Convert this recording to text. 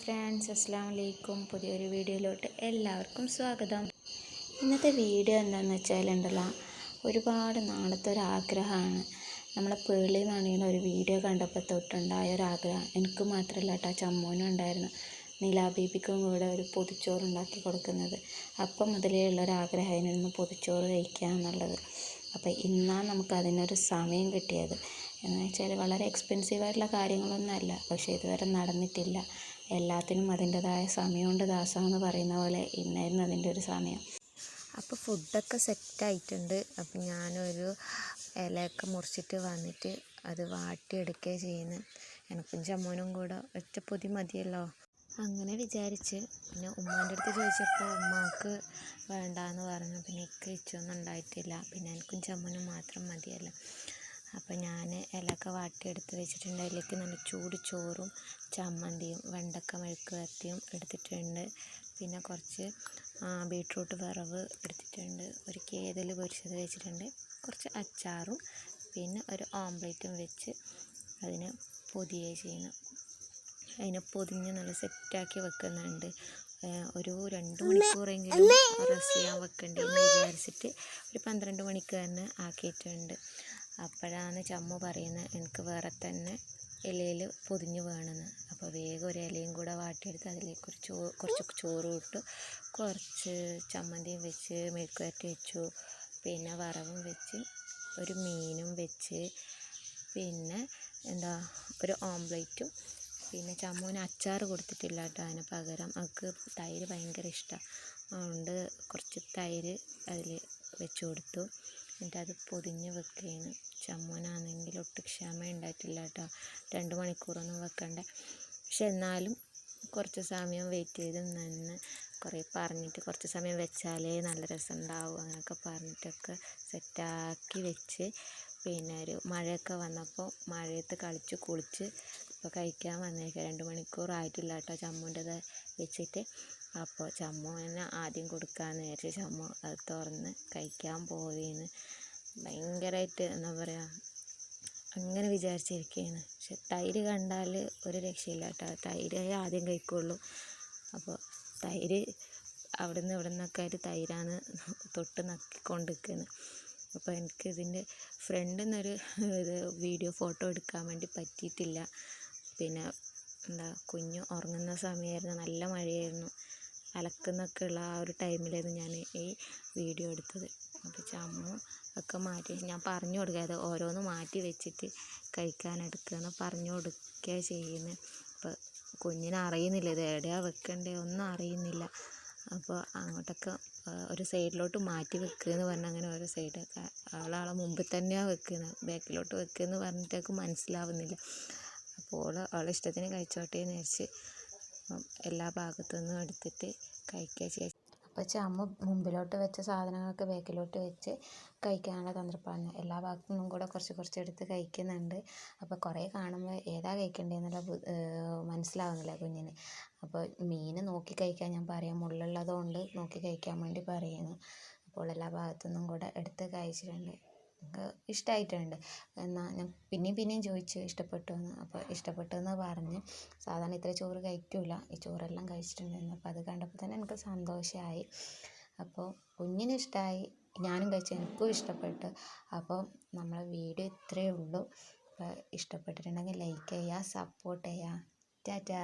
Friends അസ്സാം വലൈക്കും പുതിയൊരു വീഡിയോയിലോട്ട് എല്ലാവർക്കും സ്വാഗതം. ഇന്നത്തെ വീഡിയോ എന്താണെന്ന് വെച്ചാലുണ്ടല്ലോ ഒരുപാട് നാളത്തെ ഒരു ആഗ്രഹമാണ്. നമ്മളെ പേളി മണിയുടെ ഒരു വീഡിയോ കണ്ടപ്പോൾ തൊട്ടുണ്ടായ ഒരു ആഗ്രഹം. എനിക്ക് മാത്രമല്ല കേട്ടോ ചമ്മൂനും ഉണ്ടായിരുന്നു. നീലാ ബീബിക്കും കൂടെ ഒരു പൊതിച്ചോറ് ഉണ്ടാക്കി കൊടുക്കുന്നത്. അപ്പം മുതലേ ഉള്ള ഒരു ഉള്ളൊരാഗ്രഹമായിരുന്നു പൊതിച്ചോറ് കഴിക്കുക എന്നുള്ളത്. അപ്പോൾ ഇന്നാണ് നമുക്ക് അതിനൊരു സമയം കിട്ടിയത്. എന്ന് വെച്ചാൽ വളരെ എക്സ്പെൻസീവ് ആയിട്ടുള്ള കാര്യങ്ങളൊന്നുമല്ല പക്ഷേ ഇതുവരെ നടന്നിട്ടില്ല. എല്ലാത്തിനും അതിന്റെതായ സമയമുണ്ട് എന്ന് പറയുന്ന പോലെ ഇന്നായിരുന്നു അതിന്റെ ഒരു സമയം. അപ്പോൾ ഫുഡൊക്കെ സെറ്റായിട്ടുണ്ട്. അപ്പം ഞാനൊരു ഇലയൊക്കെ മുറിച്ചിട്ട് വന്നിട്ട് അത് വാട്ടിയെടുക്കുക ചെയ്യുന്നത് എനിക്കും ചമ്മോനും കൂടെ ഒറ്റ പൊതി മതിയല്ലോ. അങ്ങനെ വിചാരിച്ച് പിന്നെ ഉമ്മാന്റെ അടുത്ത് ചോദിച്ചപ്പോൾ ഉമ്മാക്ക് വേണ്ടാന്ന് പറഞ്ഞു. പിന്നെ എനിക്ക് ഇച്ചൊന്നും ഉണ്ടായിട്ടില്ല. പിന്നെ എനിക്കും ചമ്മനും മാത്രം മതിയല്ലോ. അപ്പോൾ ഞാൻ ഇലയൊക്കെ വാട്ടിയെടുത്ത് വെച്ചിട്ടുണ്ട്. അതിലേക്ക് നല്ല ചൂട് ചോറും ചമ്മന്തിയും വെണ്ടക്ക മെഴുക്ക് വരട്ടിയും എടുത്തിട്ടുണ്ട്. പിന്നെ കുറച്ച് ബീട്രൂട്ട് വറവ് എടുത്തിട്ടുണ്ട്. ഒരു കേതൽ പൊരിച്ചത് വെച്ചിട്ടുണ്ട്. കുറച്ച് അച്ചാറും പിന്നെ ഒരു ഓംപ്ലേറ്റും വെച്ച് അതിന് പൊതിയെ ചെയ്യുന്നു. അതിനെ പൊതിഞ്ഞ് നല്ല സെറ്റാക്കി വെക്കുന്നുണ്ട്. ഒരു രണ്ട് മണിക്കൂറെങ്കിലും റെസ്റ്റ് ചെയ്യാൻ വെക്കേണ്ടി വിചാരിച്ചിട്ട് ഒരു പന്ത്രണ്ട് മണിക്ക് തന്നെ ആക്കിയിട്ടുണ്ട്. അപ്പോഴാണ് ചമ്മു പറയുന്നത് എനിക്ക് വേറെ തന്നെ ഇലയിൽ പൊതിഞ്ഞ് വേണമെന്ന് അപ്പോൾ വേഗം ഒരു ഇലയും കൂടെ വാട്ടിയെടുത്ത് അതിലേക്ക് ഒരു ചോ കുറച്ച് ചോറ് ഇട്ടു. കുറച്ച് ചമ്മന്തിയും വെച്ച് മെഴുക്കുവരട്ടി വെച്ചു. പിന്നെ വറവും വെച്ച് ഒരു മീനും വെച്ച് പിന്നെ എന്താ ഒരു ഓംപ്ലേറ്റും. പിന്നെ ചമ്മുവിന് അച്ചാർ കൊടുത്തിട്ടില്ല കേട്ടോ അതിന് പകരം. അവൾക്ക് തൈര് ഭയങ്കര ഇഷ്ടമാണ് അതുകൊണ്ട് കുറച്ച് തൈര് അതിൽ വെച്ച് കൊടുത്തു. എന്നിട്ട് അത് പൊതിഞ്ഞ് വെക്കുകയാണ്. ചമ്മനാണെങ്കിൽ ഒട്ടും ക്ഷമ ഉണ്ടായിട്ടില്ല കേട്ടോ. രണ്ട് മണിക്കൂറൊന്നും വെക്കണ്ട. പക്ഷെ എന്നാലും കുറച്ച് സമയം വെയിറ്റ് ചെയ്ത് നിന്ന് കുറേ പറഞ്ഞിട്ട് കുറച്ച് സമയം വെച്ചാലേ നല്ല രസം ഉണ്ടാവും അങ്ങനെയൊക്കെ പറഞ്ഞിട്ടൊക്കെ സെറ്റാക്കി വെച്ച് പിന്നെ ഒരു മഴയൊക്കെ വന്നപ്പോൾ മഴയത്ത് കളിച്ച് കുളിച്ച് ഇപ്പോൾ കഴിക്കാൻ വന്നേക്കാം. രണ്ട് മണിക്കൂർ ആയിട്ടില്ല കേട്ടോ ചമ്മുന്റെത് വെച്ചിട്ട്. അപ്പോൾ ചമ്മുവിന് ആദ്യം കൊടുക്കാമെന്ന് വിചാരിച്ച് ചമ്മു അത് തുറന്ന് കഴിക്കാൻ പോവുകയാണ് ഭയങ്കരമായിട്ട് എന്താ പറയുക അങ്ങനെ വിചാരിച്ചിരിക്കുകയാണ് പക്ഷെ തൈര് കണ്ടാൽ ഒരു രക്ഷയില്ല കേട്ടോ തൈര് ആദ്യം കഴിക്കുള്ളൂ. അപ്പോൾ തൈര് അവിടെ നിന്ന് ഇവിടെ നിന്നൊക്കെ ആയിട്ട് തൈരാണ് തൊട്ട് നക്കിക്കൊണ്ടിരിക്കുന്നത് അപ്പോൾ എനിക്ക് ഇതിന്റെ ഫ്രണ്ടിൽ നിന്നൊരു ഇത് വീഡിയോ ഫോട്ടോ എടുക്കാൻ വേണ്ടി പറ്റിയിട്ടില്ല. പിന്നെ എന്താ കുഞ്ഞ് ഉറങ്ങുന്ന സമയമായിരുന്നു നല്ല മഴയായിരുന്നു. അലക്കുന്നൊക്കെ ഉള്ള ആ ഒരു ടൈമിലായിരുന്നു ഞാൻ ഈ വീഡിയോ എടുത്തത്. അപ്പോൾ ചമ്മു ഒക്കെ മാറ്റി ഞാൻ പറഞ്ഞു കൊടുക്കുക അത് ഓരോന്ന് മാറ്റി വെച്ചിട്ട് കഴിക്കാൻ എടുക്കുകയെന്ന് പറഞ്ഞു കൊടുക്കുക ചെയ്യുന്നത് അപ്പോൾ കുഞ്ഞിന് അറിയുന്നില്ല ഇത് എവിടെയാണ് വെക്കണ്ടേ ഒന്നും അറിയുന്നില്ല. അപ്പോൾ അങ്ങോട്ടൊക്കെ ഒരു സൈഡിലോട്ട് മാറ്റി വെക്കുക എന്ന് പറഞ്ഞാൽ അങ്ങനെ ഓരോ സൈഡ് അവളാളെ മുമ്പിൽ തന്നെയാണ് വെക്കുന്നത് ബാക്കിലോട്ട് വെക്കുക എന്ന് പറഞ്ഞിട്ടൊക്കെ മനസ്സിലാവുന്നില്ല. അപ്പോൾ അവളെ ഇഷ്ടത്തിന് കഴിച്ചോട്ടേന്ന് വിചാരിച്ച് എല്ലാ ഭാഗത്തു നിന്നും എടുത്തിട്ട് കഴിക്കുക ചെയ്യുക അപ്പോൾ ചമ്മ മുമ്പിലോട്ട് വെച്ച സാധനങ്ങളൊക്കെ ബാക്കിലോട്ട് വെച്ച് കഴിക്കാനുള്ള തന്ത്രപ്പാണ് എല്ലാ ഭാഗത്തു നിന്നും കൂടെ കുറച്ച് കുറച്ച് എടുത്ത് കഴിക്കുന്നുണ്ട്. അപ്പോൾ കുറേ കാണുമ്പോൾ ഏതാ കഴിക്കേണ്ടതെന്നുള്ള മനസ്സിലാവുന്നില്ല കുഞ്ഞിന്. അപ്പോൾ മീൻ നോക്കി കഴിക്കാൻ ഞാൻ പറയാം. മുള്ളുള്ളതുകൊണ്ട് നോക്കി കഴിക്കാൻ വേണ്ടി പറയുന്നു. അപ്പോൾ എല്ലാ ഭാഗത്തു നിന്നും കൂടെ എടുത്ത് കഴിച്ചിട്ടുണ്ട്. ഇഷ്ടമായിട്ടുണ്ട് എന്നാൽ ഞാൻ പിന്നെയും പിന്നെയും ചോദിച്ചു ഇഷ്ടപ്പെട്ടു എന്ന് അപ്പോൾ ഇഷ്ടപ്പെട്ടു എന്ന് പറഞ്ഞ് സാധാരണ ഇത്ര ചോറ് കഴിക്കില്ല ഈ ചോറെല്ലാം കഴിച്ചിട്ടുണ്ടായിരുന്നു അപ്പോൾ അത് കണ്ടപ്പോൾ തന്നെ എനിക്ക് സന്തോഷമായി അപ്പോൾ കുഞ്ഞിന് ഇഷ്ടമായി ഞാനും കഴിച്ചു എനിക്കും ഇഷ്ടപ്പെട്ടു. അപ്പോൾ നമ്മളെ വീഡിയോ ഇത്രയേ ഉള്ളൂ. അപ്പോൾ ഇഷ്ടപ്പെട്ടിട്ടുണ്ടെങ്കിൽ ലൈക്ക് ചെയ്യുക സപ്പോർട്ട് ചെയ്യുക. ടാറ്റാ.